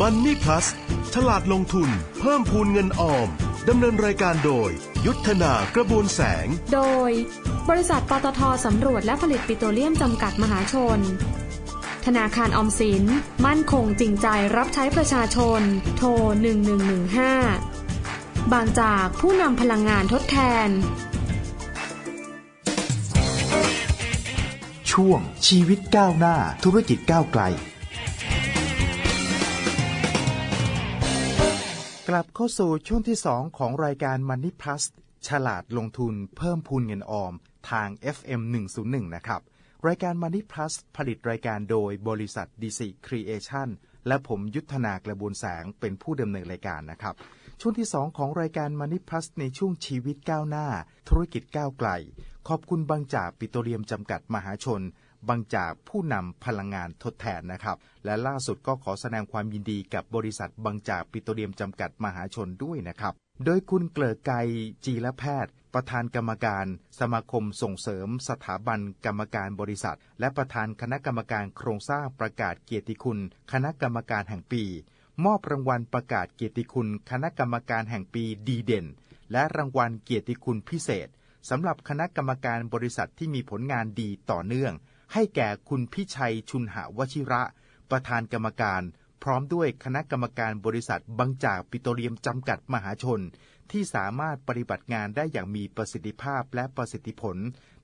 มันนี่พลัสฉลาดลงทุน เพิ่มพูนเงินออม ดำเนินรายการโดย ยุทธนากระบวนแสง โดย บริษัทปตทสำรวจและผลิตปิโตรเลียมจำกัดมหาชน ธนาคารออมสิน มั่นคงจริงใจรับใช้ประชาชน โทร 1115 บางจากผู้นำพลังงานทดแทน ช่วงชีวิตก้าวหน้าธุรกิจก้าวไกล ลับเข้าสู่ช่วงที่ 2 ของรายการ Money Plus ฉลาดลงทุนเพิ่มพูนเงินออมทาง FM 101 นะครับ รายการ Money Plus ผลิตรายการโดยบริษัท DC Creation และผมยุทธนากระบวนแสงเป็นผู้ดำเนินรายการนะครับ ช่วงที่ 2 ของรายการ Money Plus ในช่วงชีวิตก้าวหน้า ธุรกิจก้าวไกล ขอบคุณบางจากปิโตรเลียมจำกัดมหาชน บางจากผู้นำพลังงานทดแทนนะครับ และล่าสุดก็ขอแสดงความยินดีกับบริษัทบางจากปิโตรเลียมจำกัดมหาชนด้วยนะครับ โดยคุณเกลิกไกจีรแพทย์ ประธานกรรมการ สมาคมส่งเสริม สถาบันกรรมการบริษัท และประธานคณะกรรมการโครงสร้างประกาศเกียรติคุณ คณะกรรมการแห่งปี มอบรางวัลประกาศเกียรติคุณ คณะกรรมการแห่งปีดีเด่น และรางวัลเกียรติคุณพิเศษสำหรับคณะกรรมการบริษัทที่มีผลงานดีต่อเนื่อง ให้แก่คุณพิชัยชุนหาวชิระ ประธานกรรมการ พร้อมด้วยคณะกรรมการบริษัทบางจากปิโตรเลียมจำกัดมหาชน ที่สามารถปฏิบัติงานได้อย่างมีประสิทธิภาพและประสิทธิผล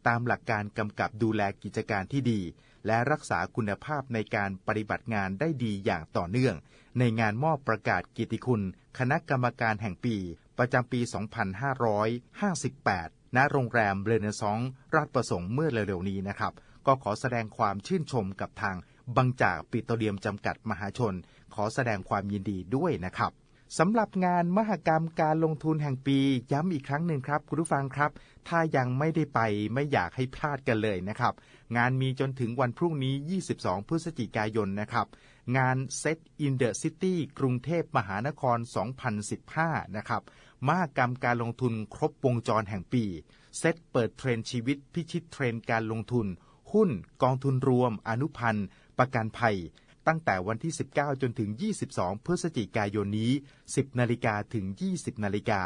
ตามหลักการกำกับดูแลกิจการที่ดี และรักษาคุณภาพในการปฏิบัติงานได้ดีอย่างต่อเนื่อง ในงานมอบประกาศกียรติคุณ คณะกรรมการแห่งปี ประจำปี 2558ณโรงแรมเรเนซองส์ราชประสงค์เมื่อเร็วๆนี้นะครับ ก็ขอแสดงความชื่นชมกับทางบางจากปิโตรเลียมจำกัดมหาชน ขอแสดงความยินดีด้วยนะครับสำหรับงานมหกรรมการลงทุนแห่งปีย้ำอีกครั้งหนึ่งครับ คุณผู้ฟังครับ ถ้ายังไม่ได้ไปไม่อยากให้พลาดกันเลยนะครับ งานมีจนถึงวันพรุ่งนี้ 22 พฤศจิกายนนะครับ งาน Set in the City กรุงเทพมหานคร 2015 นะครับมหกรรมการลงทุนครบวงจรแห่งปี เซตเปิดเทรนชีวิตพิชิตเทรนการลงทุน หุ้น กองทุนรวม อนุพันธ์ ประกันภัย ตั้งแต่วันที่ 19 จนถึง 22 พฤศจิกายนนี้ 10 นาฬิกาถึง 20 นาฬิกา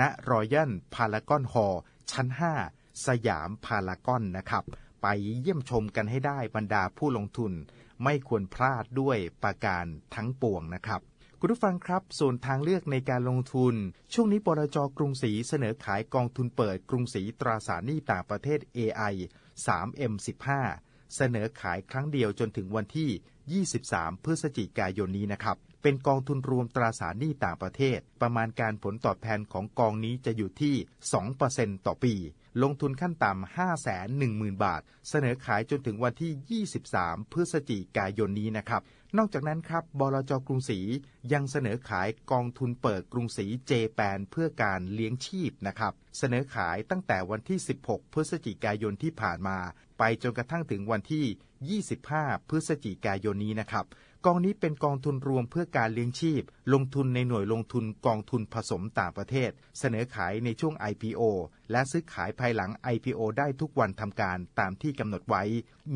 ณรอยัลพารากอนฮอลชั้น 5 สยามพารากอนนะครับ ไปเยี่ยมชมกันให้ได้บรรดาผู้ลงทุน ไม่ควรพลาดด้วยประการทั้งปวงนะครับคุณผู้ฟังครับ ส่วนทางเลือกในการลงทุน ช่วงนี้บลจกรุงศรีเสนอขายกองทุนเปิดกรุงศรีตราสารหนี้ต่างประเทศ AI 3M15 เสนอขายครั้งเดียวจนถึงวันที่ 23 พฤศจิกายนนี้นะครับ เป็นกองทุนรวมตราสารหนี้ต่างประเทศ ประมาณการผลตอบแทนของกองนี้จะอยู่ที่ 2%ต่อปี ลงทุนขั้นต่ำ510,000 บาท เสนอขายจนถึงวันที่ 23 พฤศจิกายนนี้นะครับ นอกจากนั้นครับบลจกรุงศรียังเสนอขายกองทุนเปิดกรุงศรีเจแปนเพื่อการเลี้ยงชีพนะครับ เสนอขายตั้งแต่วันที่ 16 พฤศจิกายนที่ผ่านมา ไปจนกระทั่งถึงวันที่ 25 พฤศจิกายนนี้นะครับ กองนี้เป็นกองทุนรวมเพื่อการเลี้ยงชีพ ลงทุนในหน่วยลงทุนกองทุนผสมต่างประเทศ เสนอขายในช่วง IPO และซื้อขายภายหลัง IPO ได้ทุกวันทำการตามที่กำหนดไว้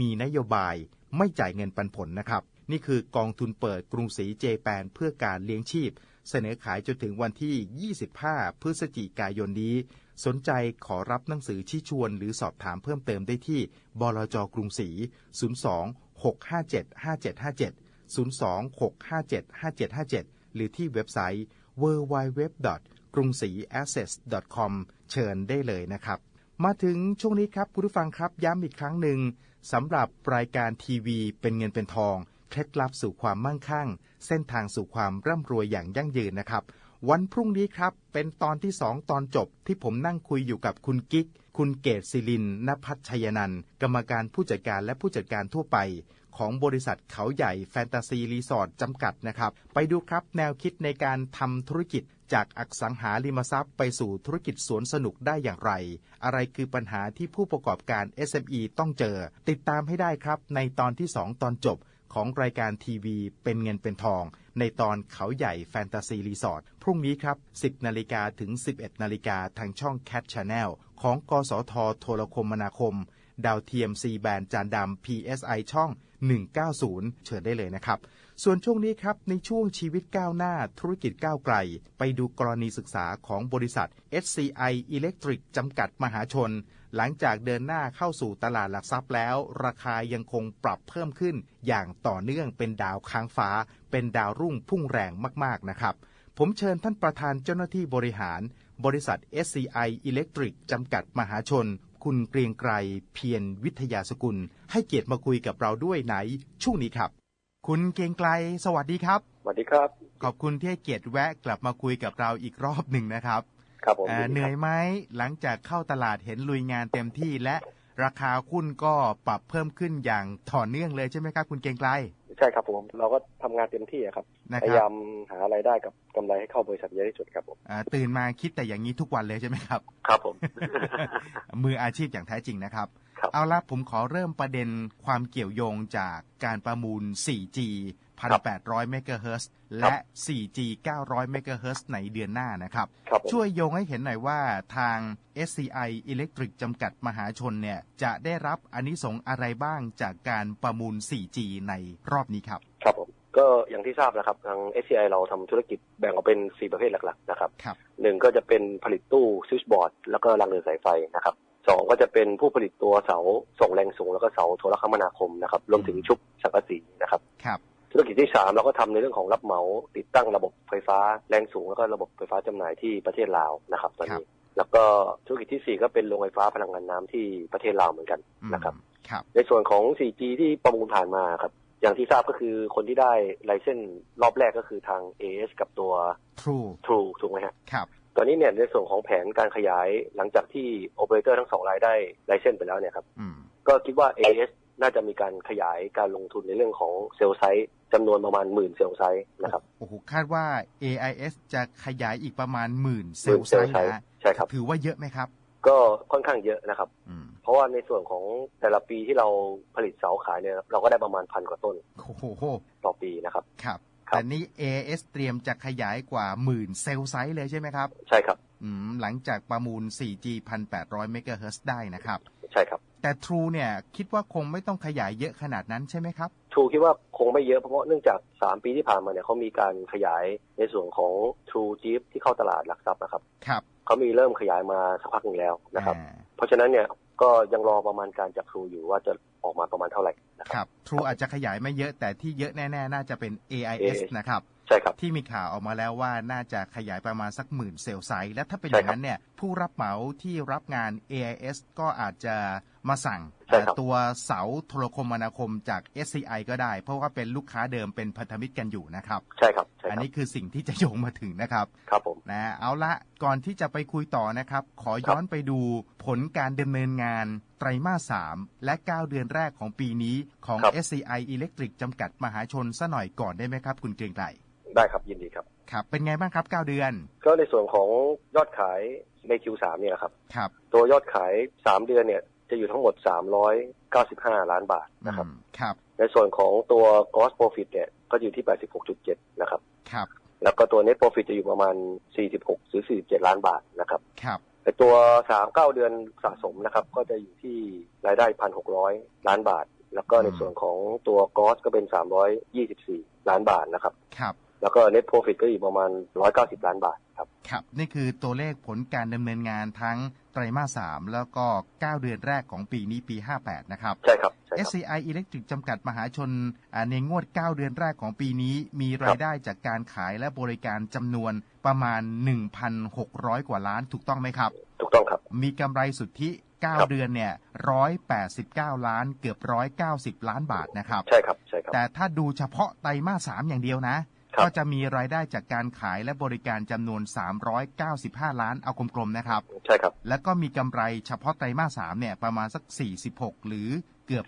มีนโยบายไม่จ่ายเงินปันผลนะครับ นี่คือกองทุนเปิดกรุงศรีเจแปนเพื่อการเลี้ยงชีพ เสนอขายจนถึงวันที่ 25 พฤศจิกายนนี้ สนใจขอรับหนังสือชี้ชวนหรือสอบถามเพิ่มเติมได้ที่บลจกรุงศรี 02 657 5757 02 657 5757 หรือที่เว็บไซต์ www. กรุงศรี access com เชิญได้เลยนะครับ มาถึงช่วงนี้ครับคุณผู้ฟังครับย้ำอีกครั้งหนึ่งสำหรับรายการทีวีเป็นเงินเป็นทอง เคล็ดลับสู่ความมั่งคั่ง เส้นทางสู่ความร่ำรวยอย่างยั่งยืนนะครับ วันพรุ่งนี้ครับ เป็นตอนที่ 2 ตอนจบที่ผมนั่งคุยอยู่กับคุณกิ๊ก คุณเกตศิลินนภัชชยนันท์กรรมการผู้จัดการและผู้จัดการทั่วไป ของบริษัทเขาใหญ่แฟนตาซีรีสอร์ทจำกัดนะครับ ไปดูครับแนวคิดในการทำธุรกิจจากอสังหาริมทรัพย์ไปสู่ธุรกิจสวนสนุกได้อย่างไร อะไรคือปัญหาที่ผู้ประกอบการ SME ต้องเจอ ติดตามให้ได้ครับในตอนที่ 2 ตอนจบ ของรายการทีวีเป็นเงินเป็นทอง ในตอนเขาใหญ่แฟนตาซีรีสอร์ทพรุ่งนี้ครับ 10 นาฬิกาถึง 11 นาฬิกาทางช่อง Cat Channel ของกสทโทรคมนาคม ดาวเทียม C แบนจานดำ PSI ช่อง 190 เชิญได้เลยนะครับ ส่วนช่วงนี้ครับ ในช่วงชีวิตก้าวหน้าธุรกิจก้าวไกล ไปดูกรณีศึกษาของบริษัท SCI Electric จำกัดมหาชน หลังจากเดินหน้าเข้าสู่ตลาดหลักทรัพย์แล้ว ราคายังคงปรับเพิ่มขึ้น อย่างต่อเนื่องเป็นดาวค้างฟ้า เป็นดาวรุ่งพุ่งแรงมากๆนะครับ ผมเชิญท่านประธานเจ้าหน้าที่บริหาร บริษัท SCI Electric จำกัดมหาชน คุณเกรียงไกรเพียรวิทยาสกุล ให้เกียรติมาคุยกับเราด้วยในช่วงนี้ครับ คุณเกรียงไกรสวัสดีครับ สวัสดีครับ ขอบคุณที่ให้เกียรติแวะกลับมาคุยกับเราอีกรอบหนึ่งนะครับ ครับผมเอ่อเหนื่อยไหมหลังจากเข้าตลาดเห็นลุยงานเต็มที่และราคาหุ้นก็ปรับเพิ่มขึ้นอย่างต่อเนื่องเลยใช่ไหมครับ คุณเกรียงไกรใช่ครับผม เราก็ทำงานเต็มที่อะครับนะพคยารัยาบมหาไรายได้กับกำไรให้เข้าบริษัทเยอะที่สุดครับผมอ่าตื่นมาคิดแต่อย่างนี้ทุกวันเลยใช่ไหมครับ ครับผม มืออาชีพอย่างแท้จริงนะครับครับเอาละผมขอเริ่มประเด็นความเกี่ยวโยงจากการประมูล 4G 1,800 เมกะเฮิรตซ์และ 4G 900 เมกะเฮิรตซ์ในเดือนหน้านะครับครับผมช่วยโยงให้เห็นหน่อยว่าทาง SCI Electric จำกัดมหาชนเนี่ย จะได้รับอานิสงส์อะไรบ้างจากการประมูล 4G ในรอบนี้ครับ ครับผมก็อย่างที่ทราบนะครับ ทาง SCI เราทำธุรกิจแบ่งออกเป็น 4 ประเภทหลักๆนะครับครับหนึ่งก็จะเป็นผลิตตู้สวิตช์บอร์ดแล้วก็รางเดินสายไฟนะครับสองก็จะเป็นผู้ผลิตตัวเสาส่งแรงสูงแล้วก็เสาโทรคมนาคมนะครับรวมถึงชุบสังกะสีนะครับครับ ธุรกิจที่สามเราก็ทำในเรื่องของรับเหมาติดตั้งระบบไฟฟ้าแรงสูงแล้วก็ระบบไฟฟ้าจำหน่ายที่ประเทศลาวนะครับตอนนี้แล้วก็ธุรกิจที่สี่ก็เป็นโรงไฟฟ้าพลังงานน้ำที่ประเทศลาวเหมือนกันอืมนะครับครับในส่วนของ 4G ที่ประมูลผ่านมาครับอย่างที่ทราบก็คือคนที่ได้ไลเซนส์รอบแรกก็คือทาง AS กับตัว True True ถูกไหมฮะครับตอนนี้เนี่ยในส่วนของแผนการขยายหลังจากที่โอเปอเรเตอร์ทั้งสองรายได้ไลเซนส์ไปแล้วเนี่ยครับอืมก็คิดว่า AS น่าจะมีการขยายการลงทุนในเรื่องของเซลล์ไซต์จำนวนประมาณหมื่นเซลล์ไซต์นะครับโอ้โหคาดว่า AIS จะขยายอีกประมาณหมื่นเซหลมื่นล์เซไซลล์ต์ไซต์นะใช่ครับถือว่าเยอะไหมครับ ก็ค่อนข้างเยอะนะครับอืมเพราะว่าในส่วนของแต่ละปีที่เราผลิตเสาขายเนี่ยเราก็ได้ประมาณพันกว่าต้นโอ้โหต่อปีนะครับครับครับแต่นี่ AIS เตรียมจะขยายกว่าหมื่นเซลล์ไซต์เลยใช่ไหมครับ ใช่ครับอืมหลังจากประมูล 4G 1,800 เมกะเฮิรตซ์ได้นะครับ ใช่ครับ แต่ True เนี่ยคิดว่าคงไม่ต้องขยายเยอะขนาดนั้นใช่ไหมครับ True คิดว่าคงไม่เยอะเพราะว่าเนื่องจาก 3 ปีที่ผ่านมาเนี่ยเขามีการขยายในส่วนของ True Jeep ที่เข้าตลาดหลักทรัพย์นะครับครับเขามีเริ่มขยายมาสักพักหนึ่งแล้วนะครับ อ่าเพราะฉะนั้นเนี่ยก็ยังรอประมาณการจาก True อยู่ว่าจะออกมาประมาณเท่าไหร่นะคครับ รับ True อาจจะขยายไม่เยอะแต่ที่เยอะแน่ๆ น่าจะเป็น AIS AIS นะครับ ใช่ครับ ที่มีข่าวออกมาแล้วว่าน่าจะขยายประมาณสักหมื่นเซลล์ไซต์และถ้าเป็นอใช่ย่างครับนั้นเนี่ยผู้รับเหมาที่รับงาน AIS ก็อาจจะมาสั่งใช่ครับตัวเสาโทรคมนาคมจาก SCI ก็ได้ เพราะว่าเป็นลูกค้าเดิมเป็นพันธมิตรกันอยู่นะครับใช่ครับใช่อันครับนี้คือสิ่งที่จะโยงมาถึงนะครับครับผมนะเอาละก่อนที่จะไปคุยต่อนะครับ ขอย้อนไปดูผลการดำเนินงานไตรมาส3และ 9 เดือนแรกของปีนี้ของ SCI Electric จำกัดมหาชนซะหน่อยก่อนได้ไหมครับ คุณเกรียงไกรได้ครับยินดีครับครับ เป็นไงบ้างครับ 9 เดือน ก็ในส่วนของยอดขายใน Q3 เนี่ยครับครับ ตัวยอดขาย 3 เดือนเนี่ย จะอยู่ทั้งหมด 395 ล้านบาทนะครับอืมครับ ในส่วนของตัว gross profit เนี่ยก็อยู่ที่ 86.7 นะครับ ครับ แล้วก็ตัว net profit จะอยู่ประมาณ 46 หรือ 47 ล้านบาทนะครับ ครับแต่ตัว3 9เดือนสะสมนะครับ ก็จะอยู่ที่รายได้1,600ล้านบาท แล้วก็ในอืมส่วนของตัว gross ก็เป็น324ล้านบาทนะครับ ครับ แล้วก็ net profit ก็อยู่ประมาณ190ล้านบาทครับ ครับ นี่คือตัวเลขผลการดำเนินงานทั้ง ไตรมาส3แล้วก็ 9 เดือนแรกของปีนี้ปี 58 นะครับ ใช่ครับใช่ครับ SCI Electric จำกัดมหาชนอ่าในงวด 9 เดือนแรกของปีนี้ มีรายได้จากการขายและบริการจำนวนประมาณ 1,600 กว่าล้านถูกต้องไหมครับ ถูกต้องครับ มีกำไรสุทธิครับ9เดือนเนี่ย 189 ล้านเกือบ 190 ล้านบาทนะครับ ใช่ครับ ใช่ครับ แต่ถ้าดูเฉพาะไตรมาส3อย่างเดียวนะครับ ก็จะมีรายได้จากการขายและบริการจำนวน 395 ล้านเอากลมๆนะครับ ใช่ครับ แล้วก็มีกำไรเฉพาะไตรมาส3เนี่ยประมาณสัก 46 หรือเกือบ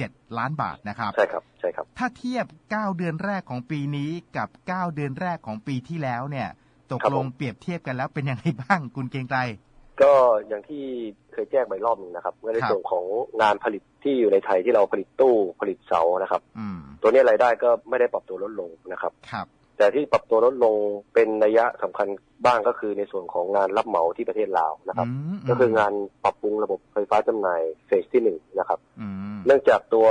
47 ล้านบาทนะครับ ใช่ครับ ใช่ครับ ถ้าเทียบ 9 เดือนแรกของปีนี้กับ 9 เดือนแรกของปีที่แล้วเนี่ย ตกครับลผงมเปรียบเทียบกันแล้วเป็นยังไงบ้างคุณเกรียงไกรก็อย่างที่เคยแจ้งไปรอบหนึ่งนะครับว่าในครับส่วนของงานผลิตที่อยู่ในไทยที่เราผลิตตู้ผลิตเสานะครับอืมตัวนี้รายได้ก็ไม่ได้ปรับตัวลดลงนะครับครับ แต่ที่ปรับตัวลดลงเป็นนัยยะสำคัญบ้างก็คือในส่วนของงานรับเหมาที่ประเทศลาวนะครับอืมก็คืองานปรับปรุงระบบไฟฟ้าจำหน่ายเฟสที่หนึ่งนะครับอืมเนื่องจากตัว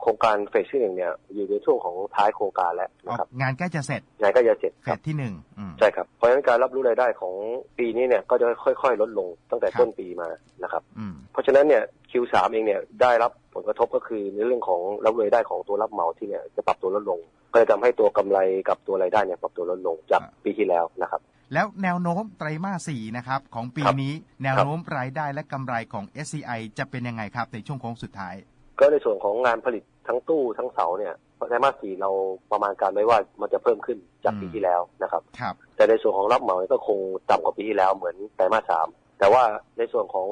โครงการเฟสที่หนึ่งเนี่ยอยู่ในช่วงของท้ายโครงการแล้วออนะครับกงานใกล้จะเสร็จงานก็จะเสร็จเฟครับสที่หนึ่งอืมใช่ครับเพราะฉะนั้นการรับรู้รายได้ของปีนี้เนี่ยก็จะค่อย ๆ ลดลงตั้งแต่ครับต้นปีมานะครับอืมเพราะฉะนั้นเนี่ย Q3 เองเนี่ยได้รับผลกระทบก็คือในเรื่องของรับรู้รายได้ของตัวรับเหมาที่เนี่ยจะปรับตัวลดลง ก็จะทำให้ตัวกำไรกับตัวรายได้เนี่ยปรับตัวลดลงจากปีที่แล้วนะครับ แล้วแนวโน้มไตรมาสสี่นะครับของปีครับนี้แนวโน้มรายได้และกำไรของ SCI จะเป็นยังไงครับในช่วงโค้งสุดท้าย ก็ในส่วนของงานผลิตทั้งตู้ทั้งเสาเนี่ยไตรมาสสี่เราประมาณการไว้ว่ามันจะเพิ่มขึ้นจากปีอืมที่แล้วนะครับ ครับ แต่ในส่วนของรับเหมาเนี่ยก็คงต่ำกว่าปีที่แล้วเหมือนไตรมาสสามแต่ว่าในส่วนของ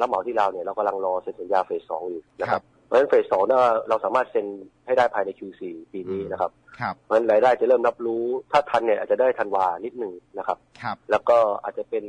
รับเหมาที่เราวเนี่ยเรากำลังรอเซ็นสัญญาเฟสสองอยู่นะครับ เพราะฉะนั้นเฟสสองเนี่ยเราสามารถเซ็นให้ได้ภายใน Q4 ปีนี้นะครับ ครับเพราะฉะนั้นรายได้จะเริ่มรับรู้ถ้าทันเนี่ยอาจจะได้ทันวานิดหนึ่งนะครับ ครับ แล้วก็อาจจะเป็น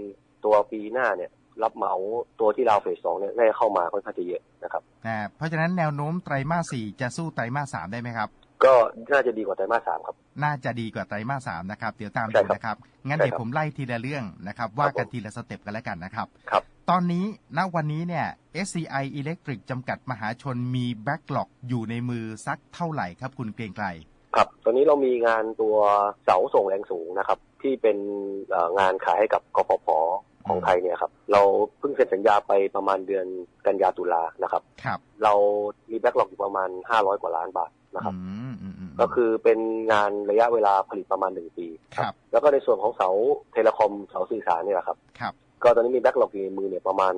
ตัวปีหน้าเนี่ยรับเหมาตัวที่เราวเฟสสองเนี่ยน่าจะเข้ามาค่อนข้างจะเยอะนะครับ อ่า เพราะฉะนั้นแนวโน้มไตรมาสสี่จะสู้ไตรมาสสามได้ไหมครับ ก็น่าจะดีกว่าไตรมาสสามครับ น่าจะดีกว่าไตรมาสสามนะครับ เดี๋ยวตามใช่ดูครับนะครับ งั้นใช่เดี๋ยวครับผมไล่ทีละเรื่องนะครับ ว่ากันผมทีละสเต็ปกันแล้วกันนะครับ ครับ ตอนนี้ ณ วันนี้เนี่ย SCI Electric จำกัดมหาชนมีแบ็กหลอกอยู่ในมือสักเท่าไหร่ครับคุณเกรียงไกร ครับ ตอนนี้เรามีงานตัวเสาส่งแรงสูงนะครับ ที่เป็นเอ่องานขายให้กับกฟผของไทยเนี่ยครับ เราเพิ่งเซ็นสัญญาไปประมาณเดือนกันยาตุลานะครับ ครับ เรามีแบ็กหลอกอยู่ประมาณ 500 กว่าล้านบาท นะครับอืมอืมอืมก็คือเป็นงานระยะเวลาผลิตประมาณหนึ่งปีครับ แล้วก็ในส่วนของเสาเทเลคอมเสาสื่อสารเนี่ยแหละครับครับ ก็ตอนนี้มีแบ็กหลอกอยู่ในมือเนี่ยประมาณ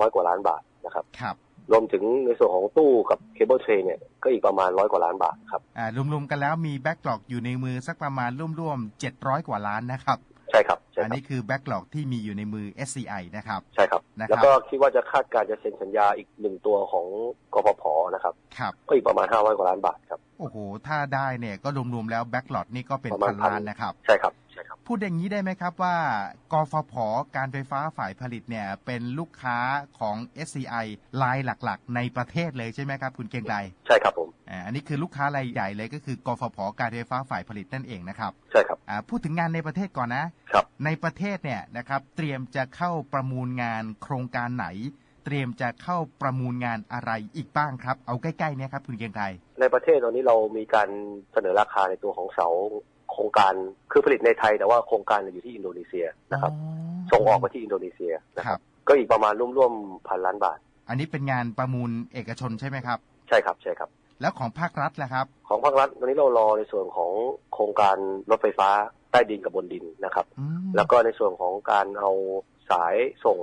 ร้อยกว่าล้านบาทนะครับครับรวมถึงในส่วนของตู้กับเคเบิลเทรเนี่ยก็อีกประมาณร้อยกว่าล้านบาทครับอ่ารวมๆกันแล้วมีแบ็กหลอกอยู่ในมือสักประมาณร่วมๆ700กว่าล้านนะครับใช่ครับใช่อันครับนี้คือแบ็กหลอกที่มีอยู่ในมือ SCI นะครับ ใช่ครับนะครับแล้วก็คิดว่าจะคาดการณ์จะเซ็นสัญญาอีกหนึ่งตัวของกฟผนะครับ ครับ ก็อีกประมาณห้าร้อยกว่าล้านบาทครับ โอ้โห ถ้าได้เนี่ยก็รวมๆแล้วแบ็กหลอกนี่ก็เป็นประมาพัณนพันล้านนะครับ ใช่ครับใช่ครับ พูดอย่างนี้ได้ไหมครับว่ากฟผการไฟฟ้าฝ่ายผลิตเนี่ยเป็นลูกค้าของ SCI รายหลักๆ ในประเทศเลยใช่ไหมครับคุณเกรียงไกรใช่ครับผมอ่าอันนี้คือลูกค้ารายใหญ่เลยก็คือกฟผการไฟฟ้าฝ่ายผลิตนั่นเองนะครับใช่ครับอ่าพูดถึงงานในประเทศก่อนนะครับในประเทศเนี่ยนะครับเตรียมจะเข้าประมูลงานโครงการไหน เตรียมจะเข้าประมูลงานอะไรอีกบ้างครับ เอาใกล้ๆเนี่ยครับคุณเกรียงไกรในประเทศตอนนี้เรามีการเสนอราคาในตัวของเสาโครงการคือผลิตในไทยแต่ว่าโครงการอยู่ที่อินโดนีเซียนะครับส่งออกมาที่อินโดนีเซียนะคครัรับบก็อีกประมาณร่วมๆพันล้านบาท อันนี้เป็นงานประมูลเอกชนใช่ไหมครับ ใช่ครับใช่ครับ แล้วของภาครัฐล่ะครับ ของภาครัฐตอนนี้เรารอในส่วนของโครงการรถไฟฟ้าใต้ดินกับบนดินนะครับอืมแล้วก็ในส่วนของการเอาสายส่ง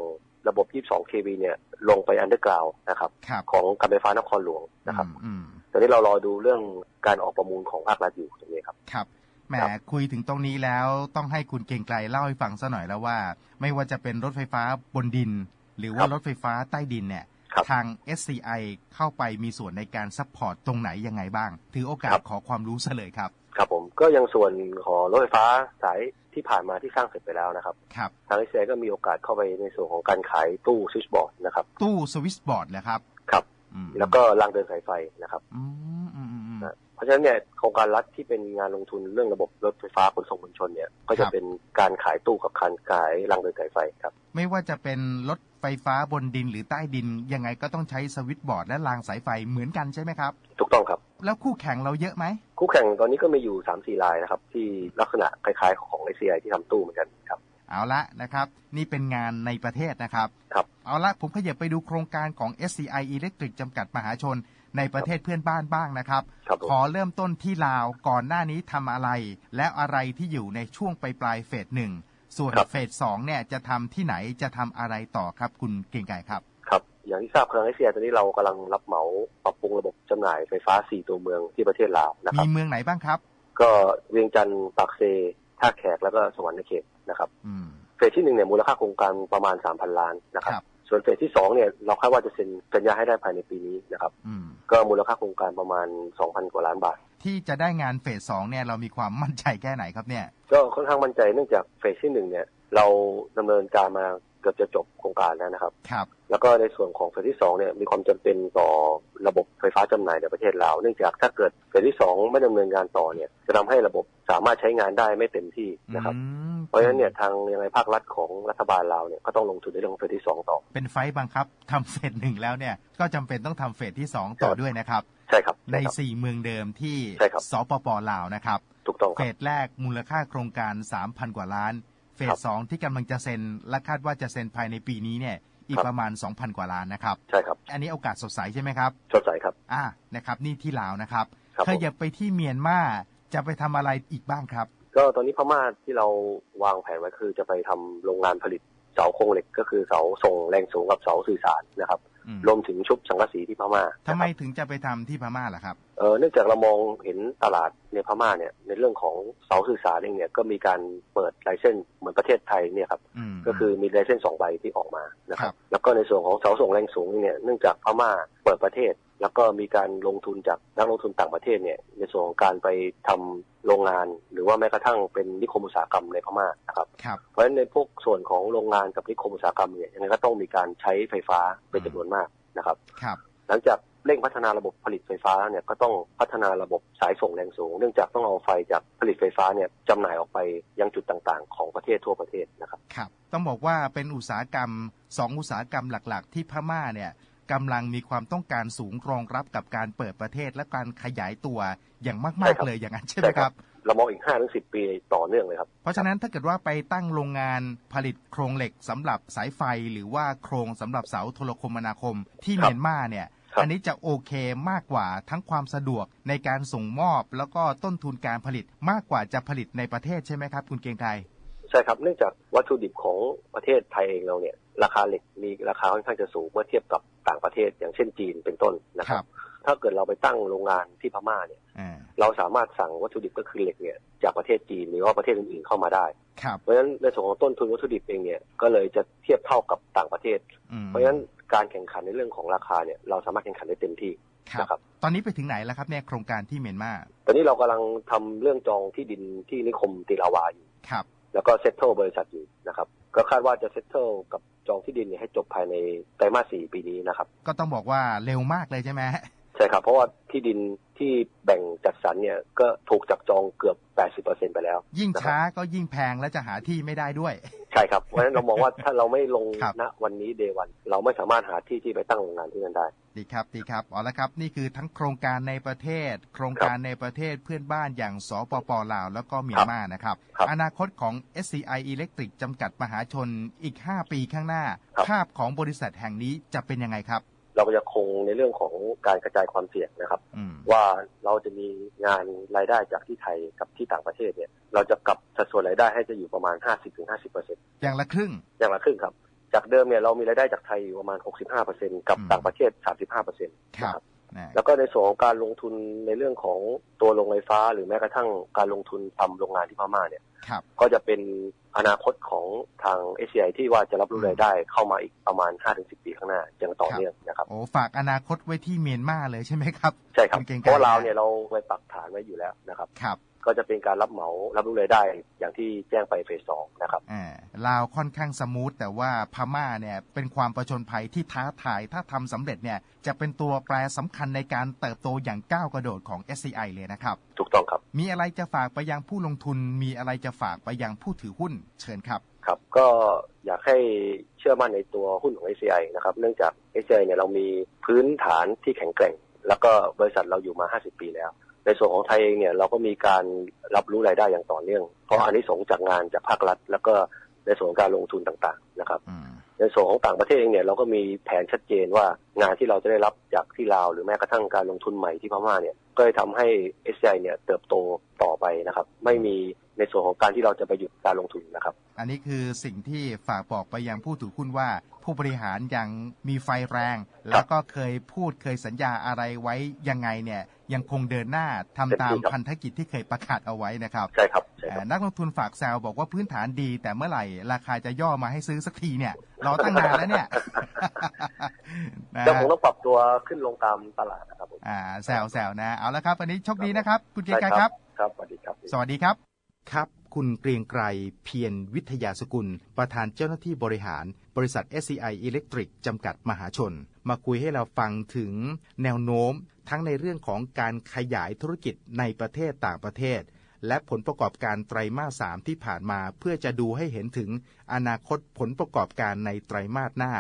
ระบบ 22 kV เนี่ย ลงไปอันเดอร์กราวนะครับครับของการไฟฟ้านครหลวงนะครับอืมอืมตอนนี้เรารอดูเรื่องการออกประมูลของภาครัฐอยู่ตรงนี้ครับครับแหมครับคุยถึงตรงนี้แล้วต้องให้คุณเกรียงไกรเล่าให้ฟังซะหน่อยแล้วว่า ไม่ว่าจะเป็นรถไฟฟ้าบนดิน หรือว่าครับรถไฟฟ้าใต้ดินเนี่ยครับทาง SCI เข้าไปมีส่วนในการซัพพอร์ตตรงไหนยังไงบ้าง ถือโอกาสครับขอความรู้ซะเลยครับ ครับผมก็ยังส่วนของรถไฟฟ้าสาย ที่ผ่านมาที่สร้างเสร็จไปแล้วนะครับ ครับ ทางเอเก็มีโอกาสเข้าไปในส่วนของการขายตู้สวิตช์บอร์ดนะครับ ตู้สวิตช์บอร์ดเหรอครับ ครับอืมแล้วก็รางเดินสายไฟนะครับอืมอืมอืมอืมนะเพราะฉะนั้นเนี่ยโครงการรัฐที่เป็นงานลงทุนเรื่องระบบรถไฟฟ้าขนส่งมวลชนเนี่ย ก็คจะรับเป็นการขายตู้กับการขายรางเดินสายไฟครับ ไม่ว่าจะเป็นรถไฟฟ้าบนดินหรือใต้ดินยังไงก็ต้องใช้สวิตช์บอร์ดและรางสายไฟเหมือนกันใช่ไหมครับ ถูกต้องครับ แล้วคู่แข่งเราเยอะไหม คู่แข่งตอนนี้ก็มีอยู่3ามสี่รายนะครับ ที่ลักษณะคล้าย ๆ ของไอซีไอที่ทำตู้เหมือนกันครับเอาละนะครับ นี่เป็นงานในประเทศนะครับครับเอาละผมขยับไปดูโครงการของ SCI Electric จำกัดมหาชน ในประเทศเพื่อนบ้านบ้างนะครับครับผมขอเริ่มต้นที่ลาวก่อนหน้านี้ทำอะไร และอะไรที่อยู่ในช่วงปลายปลายๆเฟสหนึ่งส่วนครับเฟสสองเนี่ยจะทำที่ไหนจะทำอะไรต่อครับคุณเก่งไก่ครับครับ อย่างที่ทราบทางไอซีไอตอนนี้เรากำลังรับเหมาปรับปรุงระบบจำหน่ายไฟฟ้า 4 ตัวเมืองที่ประเทศลาวนะคมีรับเมืองไหนบ้างครับ ก็เวียงจันทร์ปากเซท่าแขกแล้วก็สวรรค์เขตนะครับอืมเฟสที่หนึ่งเนี่ยมูลค่าโครงการประมาณ 3,000 ล้านนะครับครับ ส่วนเฟสที่สองเนี่ยเราคาดว่าจะเซ็นสัญญาให้ได้ภายในปีนี้นะครับอืมก็มูลค่าโครงการประมาณ 2,000 กว่าล้านบาท ที่จะได้งานเฟสสองเนี่ยเรามีความมั่นใจแค่ไหนครับเนี่ย ก็ค่อนข้างมั่นใจเนื่องจากเฟสที่หนึ่งเนี่ยเราดำเนินการมา เกือบจะจบโครงการแล้วนะครับ ครับ แล้วก็ในส่วนของเฟสที่สองเนี่ยมีความจำเป็นต่อระบบไฟฟ้าจำหน่ายในประเทศลาวเนื่องจากถ้าเกิดเฟสที่สองไม่ดำเนินงานต่อเนี่ยจะทำให้ระบบสามารถใช้งานได้ไม่เต็มที่นะครับอืมเพราะฉะนั้นเนี่ยทางยังไงภาครัฐของรัฐบาลลาวเนี่ยก็ต้องลงทุนในเรื่องของเฟสที่สองต่อ เป็นไฟต์บังคับทำเฟสหนึ่งแล้วเนี่ยก็จำเป็นต้องทำเฟสที่สองต่อครับด้วยนะครับใช่ครับในใช่ครับสี่เมืองเดิมที่ใช่ครับสปปลาวนะครับถูกต้องคเฟรับสแรกมูลค่าโครงการ 3,000 กว่าล้าน เฟครัสบสองที่กำลังจะเซ็นและคาดว่าจะเซ็นภายในปีนี้เนี่ยอีกครับประมาณ 2,000 กว่าล้านนะครับ ใช่ครับ อันนี้โอกาสสดใสใช่ไหมครับ สดใสครับ อ่า นะครับ นี่ที่ลาวนะครับครับขยับไปที่เมียนมาจะไปทำอะไรอีกบ้างครับ ก็ตอนนี้พม่าที่เราวางแผนไว้คือจะไปทำโรงงานผลิตเสาโครงเหล็ก ก็คือเสาส่งแรงสูงกับเสาสื่อสารนะครับอืมรวมถึงชุบสังกะสีที่พม่าทำไมนะครับถึงจะไปทำที่พม่าล่ะครับ เออเนื่องจากเรามองเห็นตลาดในพม่าเนี่ยในเรื่องของเสาสื่อสารเองเนี่ยก็มีการเปิดไลเซนส์เหมือนประเทศไทยเนี่ยครับอืมก็คือมีไลเซนส์สองใบที่ออกมานะคครัรับบแล้วก็ในส่วนของเสาส่งแรงสูงเนี่ยเนื่องจากพม่าเปิดประเทศ แล้วก็มีการลงทุนจากนักลงทุนต่างประเทศเนี่ยในส่วนของการไปทำโรงงาน หรือว่าแม้กระทั่งเป็นนิคมอุตสาหกรรมในพม่านะครับครับเพราะฉะนั้นในพวกส่วนของโรงงานกับนิคมอุตสาหกรรมเนี่ยยังไงก็ต้องมีการใช้ไฟฟ้าเป็นจำนวนมากนะครับครับหลังจาก เร่งพัฒนาระบบผลิตไฟฟ้าเนี่ยก็ต้องพัฒนาระบบสายส่งแรงสูง เนื่องจากต้องเอาไฟจากผลิตไฟฟ้าเนี่ยจำหน่ายออกไปยังจุดต่างๆ ของประเทศทั่วประเทศนะครับครับต้องบอกว่าเป็นอุตสาหกรรมสองอุตสาหกรรมหลัก ๆ ที่พม่าเนี่ยกำลังมีความต้องการสูงรองรับกับการเปิดประเทศและการขยายตัวอย่างใช่มากครับๆเลยอย่างนั้นใช่ไหมครับเรามองอีกห้าถึงสิปีต่อเนื่องเลยครับ เพราะฉะนั้นถ้าเกิดว่าไปตั้งโรงงานผลิตโครงเหล็กสำหรับสายไฟ หรือว่าโครงสำหรับเสาโทรคมนาคมที่ครับเมียนมาเนี่ยครับ อันนี้จะโอเคมากกว่าทั้งความสะดวกในการส่งมอบ แล้วก็ต้นทุนการผลิตมากกว่าจะผลิตในประเทศใช่ไหมครับ คุณเกรียงไกรใช่ครับเนื่องจากวัตถุดิบของประเทศไทยเองเราเนี่ย ราคาเหล็กมีราคาค่อนข้างจะสูงเมื่อเทียบกับต่างประเทศอย่างเช่นจีนเป็นต้นนะคครัรับบถ้าเกิดเราไปตั้งโรงงานที่พม่าเนี่ยอ่าเราสามารถสั่งวัตถุดิบก็คือเหล็กเนี่ยจากประเทศจีนหรือว่าประเทศอื่นๆเข้ามาได้ครับเพราะฉะนั้นในส่วนของต้นทุนวัตถุดิบเองเนี่ยก็เลยจะเทียบเท่ากับต่างประเทศอืมเพราะฉะนั้น การแข่งขันในเรื่องของราคาเนี่ยเราสามารถแข่งขันได้เต็มที่ครับนะครับ ตอนนี้ไปถึงไหนแล้วครับเนี่ยโครงการที่เมียนมา ตอนนี้เรากำลังทำเรื่องจองที่ดินที่นิคมติลาวาอยู่ครับ แล้วก็เซ็ตเทิลบริษัทอยู่นะครับ ก็คาดว่าจะเซ็ตเทิลกับจองที่ดินเนี่ยให้จบภายในไตรมาสสี่ปีนี้นะครับ ก็ต้องบอกว่าเร็วมากเลยใช่ไหม ใช่ครับ เพราะว่าที่ดินที่แบ่งจัดสรรเนี่ยก็ถูกจับจองเกือบ 80%ไปแล้ว ยิ่งช้าก็ยิ่งแพงและจะหาที่ไม่ได้ด้วย ใช่ครับ เพราะฉะนั้นเรามองว่าถ้าเราไม่ลงครับณวันนี้เดวัน เราไม่สามารถหาที่ที่ไปตั้งโรงงานที่นั่นได้ ดีครับดีครับเอาละครับนี่คือทั้งโครงการในประเทศ โครงการในประเทศเพื่อนบ้านอย่างสปปลาว แล้วก็เมียนมานะครับครับอนาคตของ SCI Electric จำกัดมหาชนอีก 5 ปีข้างหน้าครับภาพของบริษัทแห่งนี้จะเป็นยังไงครับเราก็ จะคงในเรื่องของการกระจายความเสี่ยงนะครับอืมว่าเราจะมีงานรายได้จากที่ไทยกับที่ต่างประเทศเนี่ย เราจะกลับสัดส่วนรายได้ให้จะอยู่ประมาณ 50-50%อย่างละครึ่ง อย่างละครึ่งครับ จากเดิมเนี่ยเรามีรายได้จากไทยอยู่ประมาณ 65%กับอืมต่างประเทศ 35%นะคครัรับบนะ แล้วก็ในส่วนของการลงทุนในเรื่องของตัวโรงไฟฟ้า หรือแม้กระทั่งการลงทุนทำโรงงานที่พม่าเนี่ยครับก็จะเป็นอนาคตของทางเอเชียที่ว่าจะรับรู้รายได้เข้ามาอีกประมาณ 5-10 ปีข้างหน้าอย่างต่อเนื่องนะครับโอ้ฝากอนาคตไว้ที่เมียนมาเลยใช่ไหมครับ ใช่ครับคุณเกรียงไกรเพราะว่าลาวเนี่ยเราไปปักฐานไว้อยู่แล้วนะครับครับ ก็จะเป็นการรับเหมารับรู้รายได้ อย่างที่แจ้งไปเฟสสองนะครับอ่าลาวค่อนข้างสมูทแต่ว่าพม่าเนี่ยเป็นความประชนภัยที่ท้าทายถ้าทำสำเร็จเนี่ยจะเป็นตัวแปรสำคัญในการเติบโตอย่างก้าวกระโดดของ SCI เลยนะครับ ถูกต้องครับ มีอะไรจะฝากไปยังผู้ลงทุน มีอะไรจะฝากไปยังผู้ถือหุ้นเชิญครับครับก็อยากให้เชื่อมั่นในตัวหุ้นของ ACI นะครับเนื่องจาก ACI เนี่ยเรามีพื้นฐานที่แข็งแกร่ง แล้วก็บริษัทเราอยู่มา 50 ปีแล้ว ในส่วนของไทยเองเนี่ยเราก็มีการรับรู้รายได้อย่างต่อเนื่อง เพราะอันนี้สงส์จากงานจากภาครัฐ แล้วก็ในส่วนของการลงทุนต่างๆนะครับอืมในส่วนของต่างประเทศเองเนี่ยเราก็มีแผนชัดเจนว่างานที่เราจะได้รับจากที่ลาว หรือแม้กระทั่งการลงทุนใหม่ที่พม่าเนี่ยก็จะทำให้ SCI เนี่ยเติบโตต่อไปนะครับ ไม่มีในส่วนของการที่เราจะไปหยุดการลงทุนนะครับ อันนี้คือสิ่งที่ฝากบอกไปยังผู้ถือหุ้นว่า ผู้บริหารยังมีไฟแรง แล้วก็เคยพูดเคยสัญญาอะไรไว้ยังไงเนี่ย ยังคงเดินหน้าทำตามเต็มที่ครับพันธกิจที่เคยประกาศเอาไว้นะครับใช่ครับใช่ครับอ่านักลงทุนฝากแซวบอกว่าพื้นฐานดี แต่เมื่อไหร่ราคาจะย่อมาให้ซื้อสักทีเนี่ยรอตั้งนานแล้วเนี่ยนะจะคงต้องปรับตัวขึ้นลงตามตลาดนะครับผมอ่าแซวแซวนะเอาละครับ วันนี้โชคดีนะครับ คุณเกรียงไกรครับ ครับสวัสดีครับ สวัสดีครับครับคุณเกรียงไกรเพียรวิทยาสกุล ประธานเจ้าหน้าที่บริหารบบริษัท SCI Electric จำกัดมหาชน มาคุยให้เราฟังถึงแนวโน้ม ทั้งในเรื่องของการขยายธุรกิจในประเทศต่างประเทศ และผลประกอบการไตรมาส3ที่ผ่านมา เพื่อจะดูให้เห็นถึงอนาคตผลประกอบการในไตรมาสหน้า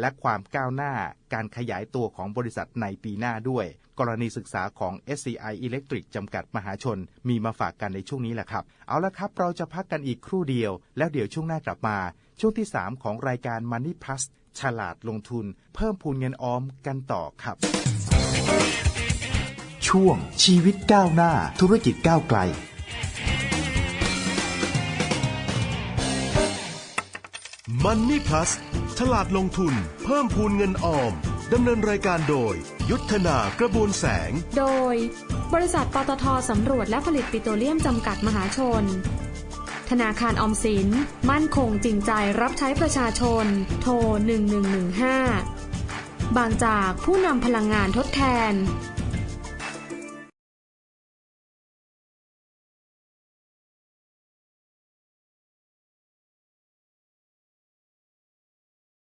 และความก้าวหน้าการขยายตัวของบริษัทในปีหน้าด้วย กรณีศึกษาของ SCI Electric จำกัดมหาชน มีมาฝากกันในช่วงนี้แหละครับ เอาละครับเราจะพักกันอีกครู่เดียว แล้วเดี๋ยวช่วงหน้ากลับมา ช่วงที่ 3 ของรายการ Money Plus ฉลาดลงทุน เพิ่มพูนเงินออมกันต่อครับ ช่วง ชีวิตก้าวหน้า ธุรกิจก้าวไกล Money Plus ฉลาดลงทุน เพิ่มพูนเงินออม ดำเนินรายการโดย ยุทธนากระบวนแสง โดย บริษัทปตทสำรวจและผลิตปิโตรเลียมจำกัดมหาชน ธนาคารออมสิน มั่นคงจริงใจรับใช้ประชาชน โทร 1115 บางจากผู้นำพลังงานทดแทน